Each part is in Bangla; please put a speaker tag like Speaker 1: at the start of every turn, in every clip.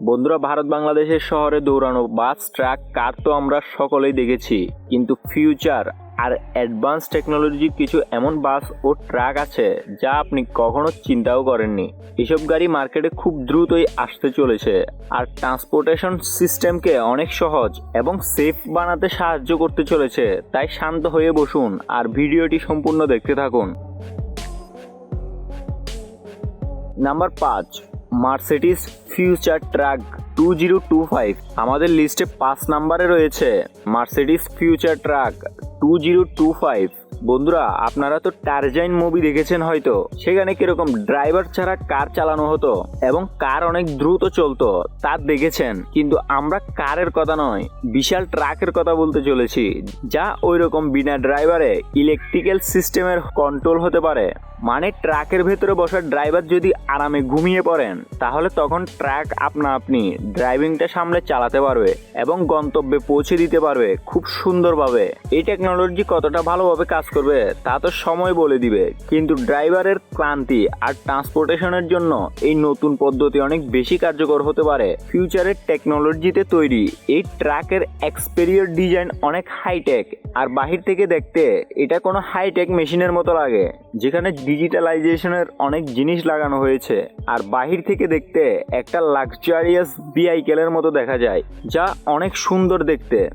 Speaker 1: বন্ধুরা, ভারত বাংলাদেশের শহরে দৌড়ানো বাস, ট্রাক, কার তো আমরা সকলেই দেখেছি। কিন্তু ফিউচার আর অ্যাডভান্স টেকনোলজির কিছু এমন বাস ও ট্রাক আছে যা আপনি কখনো চিন্তাও করেননি। এসব গাড়ি মার্কেটে খুব দ্রুতই আসতে চলেছে আর ট্রান্সপোর্টেশন সিস্টেমকে অনেক সহজ এবং সেফ বানাতে সাহায্য করতে চলেছে। তাই শান্ত হয়ে বসুন আর ভিডিওটি সম্পূর্ণ দেখতে থাকুন। নাম্বার পাঁচ Mercedes future truck two zero two five আমাদের লিস্টে পাঁচ নাম্বারে রয়েছে Mercedes future truck two zero two five বন্ধুরা, আপনারা তো টার্জাইন মুভি দেখেছেন হয়তো। সেখানে কীরকম ড্রাইভার ছাড়া কার চালানো হতো এবং কার অনেক দ্রুত চলতো, তা দেখেছেন। কিন্তু আমরা কারের কথা নয়, বিশাল ট্রাকের কথা বলতে চলেছি, যা ওই রকম বিনা ড্রাইভারে ইলেকট্রিক্যাল সিস্টেমের কন্ট্রোল হতে পারে। মানে ট্রাকের ভেতরে বসা ড্রাইভার যদি আরামে ঘুমিয়ে পড়েন, তাহলে তখন ট্রাক আপনা আপনি ড্রাইভিংটা সামলে চালাতে পারবে এবং গন্তব্যে পৌঁছে দিতে পারবে খুব সুন্দরভাবে। এই টেকনোলজি কতটা ভালোভাবে কাজ করবে, তা তো সময় বলে দিবে। কিন্তু ড্রাইভারের ক্লান্তি আর ট্রান্সপোর্টেশনের জন্য এই নতুন পদ্ধতি অনেক বেশি কার্যকর হতে পারে। ফিউচারের টেকনোলজিতে তৈরি এই ট্রাকের এক্সপেরিয়র ডিজাইন অনেক হাইটেক আর বাহির থেকে দেখতে, এটা কোনো হাইটেক মেশিনের মতো লাগে, যেখানে ডিজিটালাইজেশনের অনেক জিনিস লাগানো হয়েছে। আর বাহির থেকে দেখতে, একটা লাক্সারিয়াস বিআইকেলের মতো দেখা যায়, যা অনেক সুন্দর দেখতে।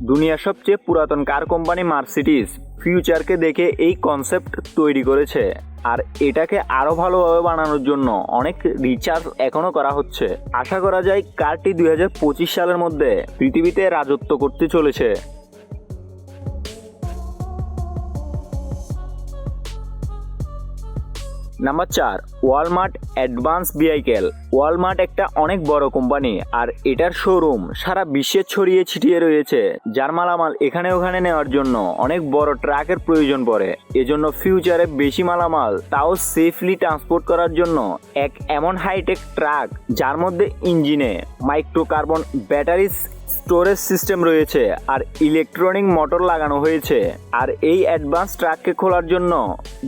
Speaker 1: দুনিয়ার সবচেয়ে পুরাতন কার কোম্পানি মার্সিডিস ফিউচারকে দেখে এই কনসেপ্ট তৈরি করেছে। আর এটাকে আরও ভালোভাবে বানানোর জন্য অনেক রিচার্জ এখনও করা হচ্ছে। আশা করা যায় কারটি দুই হাজার পঁচিশ সালের মধ্যে পৃথিবীতে রাজত্ব করতে চলেছে। নাম্বার চার ওয়ালমার্ট অ্যাডভান্স বিআইকেল ওয়ালমার্ট একটা অনেক বড় কোম্পানি, আর এটার শোরুম সারা বিশ্বে ছড়িয়ে ছিটিয়ে রয়েছে, যার মালামাল এখানে ওখানে নেওয়ার জন্য অনেক বড় ট্রাকের প্রয়োজন পড়ে। এজন্য ফিউচারে বেশি মালামাল তাও সেফলি ট্রান্সপোর্ট করার জন্য এক এমন হাইটেক ট্রাক, যার মধ্যে ইঞ্জিনে মাইক্রোকার্বন ব্যাটারি স্টোরেজ সিস্টেম রয়েছে, আর ইলেকট্রনিক মোটর লাগানো হয়েছে। আর এই অ্যাডভান্স ট্রাককে খোলার জন্য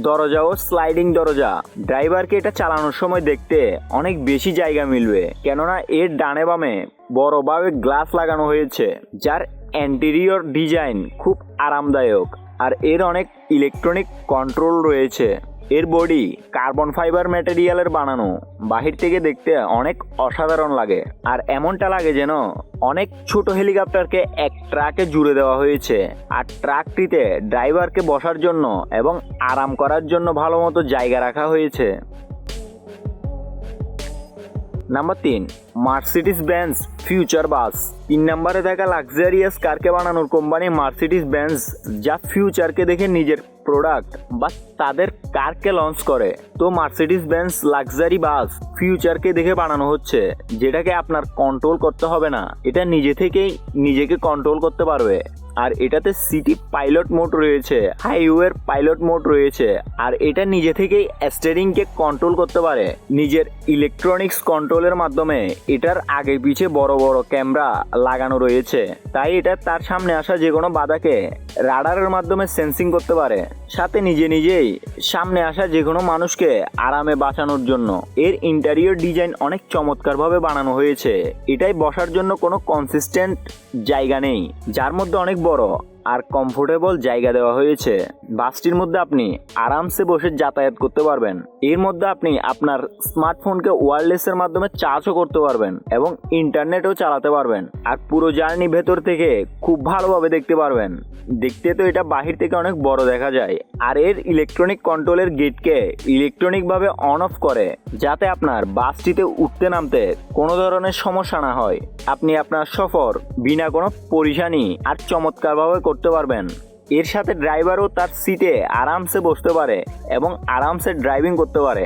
Speaker 1: দরজা ও স্লাইডিং দরজা, ড্রাইভারকে এটা চালানোর সময় দেখতে অনেক বেশি জায়গা মিলবে। কেননা এর ডানে বামে বড়ভাবে গ্লাস লাগানো হয়েছে, যার অ্যান্টেরিয়র ডিজাইন খুব আরামদায়ক। আর এর অনেক ইলেকট্রনিক কন্ট্রোল রয়েছে। এর বডি কার্বন ফাইবার ম্যাটেরিয়ালের বানানো। বাহির থেকে দেখতে অনেক অসাধারণ লাগে। আর এমনটা লাগে যেন অনেক ছোট হেলিকপ্টারকে এক ট্রাকে জুড়ে দেওয়া হয়েছে। আর ট্রাকটিতে ড্রাইভারকে বসার জন্য এবং আরাম করার জন্য ভালো মতো জায়গা রাখা হয়েছে। নাম্বার তিন মার্সিডিস বেঞ্জ ফিউচার বাস তিন নম্বরে দেখা লাক্সারিয়াস কারকে বানানোর কোম্পানি মার্সিডিস বেঞ্জ যা ফিউচারকে দেখে নিজের প্রোডাক্ট বা তাদের কারকে লঞ্চ করে। তো মার্সিডিস বেঞ্জ লাক্সারি বাস ফিউচারকে দেখে বানানো হচ্ছে, যেটাকে আপনার কন্ট্রোল করতে হবে না। এটা নিজে থেকেই নিজেকে কন্ট্রোল করতে পারবে। আর এটাতে সিটি পাইলট মোড রয়েছে, হাইওয়ের পাইলট মোড রয়েছে, আর এটা নিজে থেকেই স্টেরিংকে কন্ট্রোল করতে পারে। নিজের ইলেকট্রনিক্স কন্ট্রোলের মাধ্যমে এটার আগে পিছে বড় বড় ক্যামেরা লাগানো রয়েছে। তাই এটা তার সামনে আসা যে কোনো বাধাকে রাডারের মাধ্যমে সেন্সিং করতে পারে। সাথে নিজে নিজেই সামনে আসা যে কোনো মানুষকে আরামে বাঁচানোর জন্য। এর ইন্টারিয়র ডিজাইন অনেক চমৎকারভাবে বানানো হয়েছে। এটাই বসার জন্য কোনো কনসিস্টেন্ট জায়গা নেই। যার মধ্যে অনেক বড়। আর কমফোর্টেবল জায়গা দেওয়া হয়েছে। বাসটির মধ্যে আপনি আরামসে বসে যাতায়াত করতে পারবেন। এর মধ্যে আপনি আপনার স্মার্টফোনকে ওয়্যারলেসের মাধ্যমে চার্জও করতে পারবেন এবং ইন্টারনেটও চালাতে পারবেন। আর পুরো জার্নি ভেতর থেকে খুব ভালোভাবে দেখতে পারবেন। দেখতে তো এটা বাহির থেকে অনেক বড় দেখা যায়। আর এর ইলেকট্রনিক কন্ট্রোলের গেটকে ইলেকট্রনিকভাবে অন অফ করে, যাতে আপনার বাসটিতে উঠতে নামতে কোনো ধরনের সমস্যা না হয়। আপনি আপনার সফর বিনা কোনো পরিশানি আর চমৎকারভাবে করতে পারবেন। এর সাথে ড্রাইভারও তার সিটে আরামসে বসতে পারে এবং আরামসে ড্রাইভিং করতে পারে।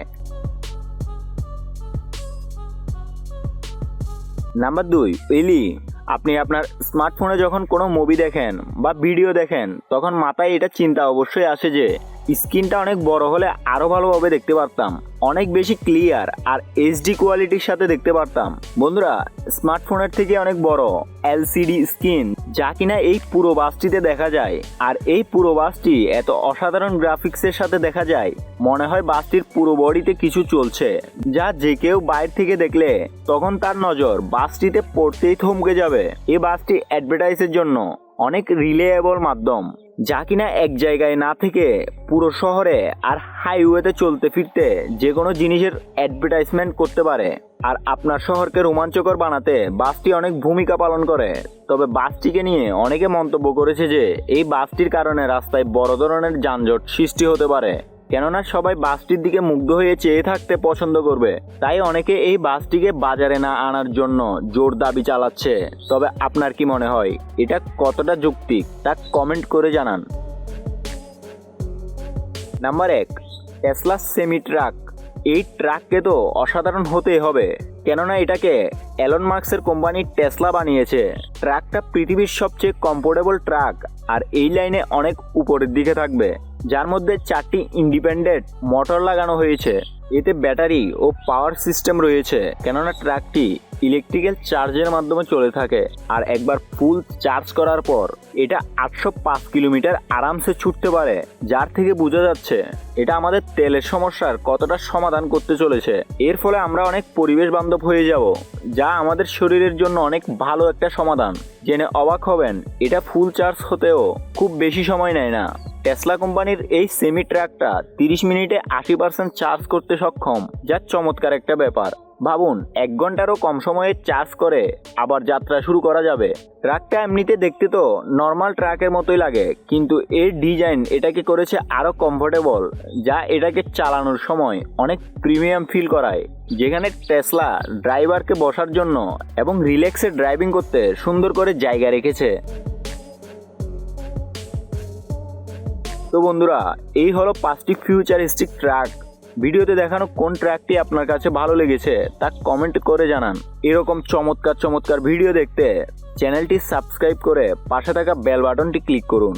Speaker 1: নাম্বার দুই, এলি, আপনি আপনার স্মার্টফোনে যখন কোনো মুভি দেখেন বা ভিডিও দেখেন, তখন মাথায় এটা চিন্তা অবশ্যই আসে যে স্ক্রিনটা অনেক বড় হলে আরও ভালোভাবে দেখতে পারতাম। অনেক বেশি ক্লিয়ার আর এইচডি কোয়ালিটির সাথে দেখতে পারতাম। বন্ধুরা, স্মার্টফোনের থেকে অনেক বড় এলসিডি স্ক্রিন যা কিনা এই পুরো বাসটিতে দেখা যায়। আর এই পুরো বাসটি এত অসাধারণ গ্রাফিক্সের সাথে দেখা যায়, মনে হয় বাসটির পুরো বডিতে কিছু চলছে। যা যে কেউ বাইরে থেকে দেখলে, তখন তার নজর বাসটিতে পড়তেই থমকে যাবে। এই বাসটি অ্যাডভার্টাইজের জন্য। অনেক রিলেয়েবল মাধ্যম, যা কিনা এক জায়গায় না থেকে পুরো শহরে আর হাইওয়েতে চলতে ফিরতে যে কোনো জিনিসের অ্যাডভার্টাইজমেন্ট করতে পারে। আর আপনার শহরকে রোমাঞ্চকর বানাতে বাসটি অনেক ভূমিকা পালন করে। তবে বাসটিকে নিয়ে অনেকে মন্তব্য করেছে যে, এই বাসটির কারণে রাস্তায় বড় ধরনের যানজট সৃষ্টি হতে পারে। কেননা সবাই বাসটির দিকে মুগ্ধ হয়ে চেয়ে থাকতে পছন্দ করবে। তাই অনেকে এই বাসটিকে বাজারে না আনার জন্য জোর দাবি চালাচ্ছে। তবে আপনার কি মনে হয়, এটা কতটা যৌক্তিক তা কমেন্ট করে জানান। নাম্বার এক, টেসলা সেমি ট্রাক। এই ট্রাককে তো অসাধারণ হতেই হবে। কেননা এটাকে অ্যালন মার্কসের কোম্পানি টেসলা বানিয়েছে। ট্রাকটা পৃথিবীর সবচেয়ে কমফোর্টেবল ট্রাক আর এই লাইনে অনেক উপরের দিকে থাকবে। যার মধ্যে চারটি ইন্ডিপেন্ডেন্ট মোটর লাগানো হয়েছে। এতে ব্যাটারি ও পাওয়ার সিস্টেম রয়েছে। কেননা ট্রাকটি ইলেকট্রিক্যাল চার্জের মাধ্যমে চলে থাকে আর একবার ফুল চার্জ করার পর এটা আটশো পাঁচ কিলোমিটার আরামসে ছুটতে পারে, যার থেকে বোঝা যাচ্ছে এটা আমাদের তেলের সমস্যার কতটা সমাধান করতে চলেছে। এর ফলে আমরা অনেক পরিবেশ বান্ধব হয়ে যাব, যা আমাদের শরীরের জন্য অনেক ভালো একটা সমাধান। জেনে অবাক হবেন, এটা ফুল চার্জ হতেও খুব বেশি সময় নেয় না। টেসলা কোম্পানির এই সেমি ট্রাকটা তিরিশ মিনিটে আশি পার্সেন্ট চার্জ করতে সক্ষম, যা চমৎকার একটা ব্যাপার। ভাবুন, এক ঘন্টারও কম সময়ে চার্জ করে, আবার যাত্রা শুরু করা যাবে। ট্রাকটা এমনিতে দেখতে তো নর্মাল ট্রাকের মতোই লাগে, কিন্তু এর ডিজাইন এটাকে করেছে আরও কমফোর্টেবল যা এটাকে চালানোর সময় অনেক প্রিমিয়াম ফিল করায়। যেখানে টেসলা ড্রাইভারকে বসার জন্য এবং রিল্যাক্সে ড্রাইভিং করতে সুন্দর করে জায়গা রেখেছে। তো বন্ধুরা, এই হলো পাঁচটি ফিউচারিস্টিক ট্র্যাক ভিডিওতে দেখানো কোন ট্র্যাকটি আপনার কাছে ভালো লেগেছে, তা কমেন্ট করে জানান। এরকম চমৎকার চমৎকার ভিডিও দেখতে চ্যানেলটি সাবস্ক্রাইব করে পাশে থাকা বেল বাটনটি ক্লিক করুন।